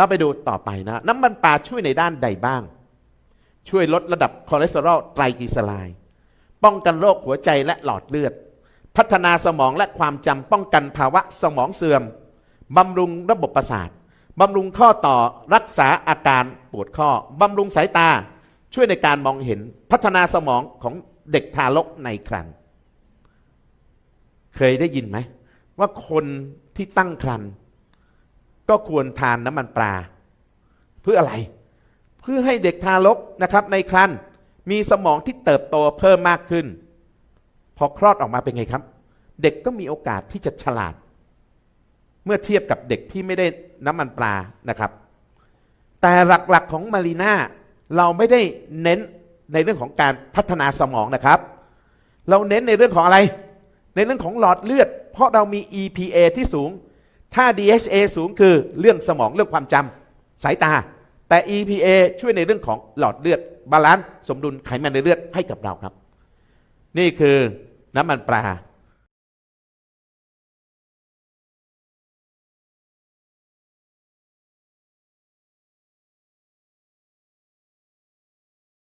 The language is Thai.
เราไปดูต่อไปนะ น้ำมันปลาช่วยในด้านใดบ้าง ช่วยลดระดับคอเลสเตอรอลไตรกลีเซอไรด์ป้องกันโรคหัวใจและหลอดเลือด พัฒนาสมองและความจำป้องกันภาวะสมองเสื่อมบำรุงระบบประสาทบำรุงข้อต่อรักษาอาการปวดข้อบำรุงสายตา ช่วยในการมองเห็นพัฒนาสมองของเด็กทารกในครรภ์เคยได้ยินไหม ว่าคนที่ตั้งครรภ์ ก็ควรทานน้ำมันปลา เพื่ออะไร เพื่อให้เด็กทารกนะครับ ในครรภ์มีสมองที่เติบโตเพิ่มมากขึ้น พอคลอดออกมาเป็นไงครับ เด็กก็มีโอกาสที่จะฉลาด เมื่อเทียบกับเด็กที่ไม่ได้น้ำมันปลานะครับ แต่หลักๆของมารีนาเราไม่ได้เน้นในเรื่องของการพัฒนาสมองนะครับ เราเน้นในเรื่องของอะไร ในเรื่องของหลอดเลือด เพราะเรามี EPA ที่สูง ถ้า DHA สูงคือเรื่องสมองเรื่องความจำสายตา แต่ EPA ช่วยในเรื่องของหลอดเลือด บาลานซ์สมดุลไขมันในเลือดให้กับเราครับ นี่คือน้ำมันปลา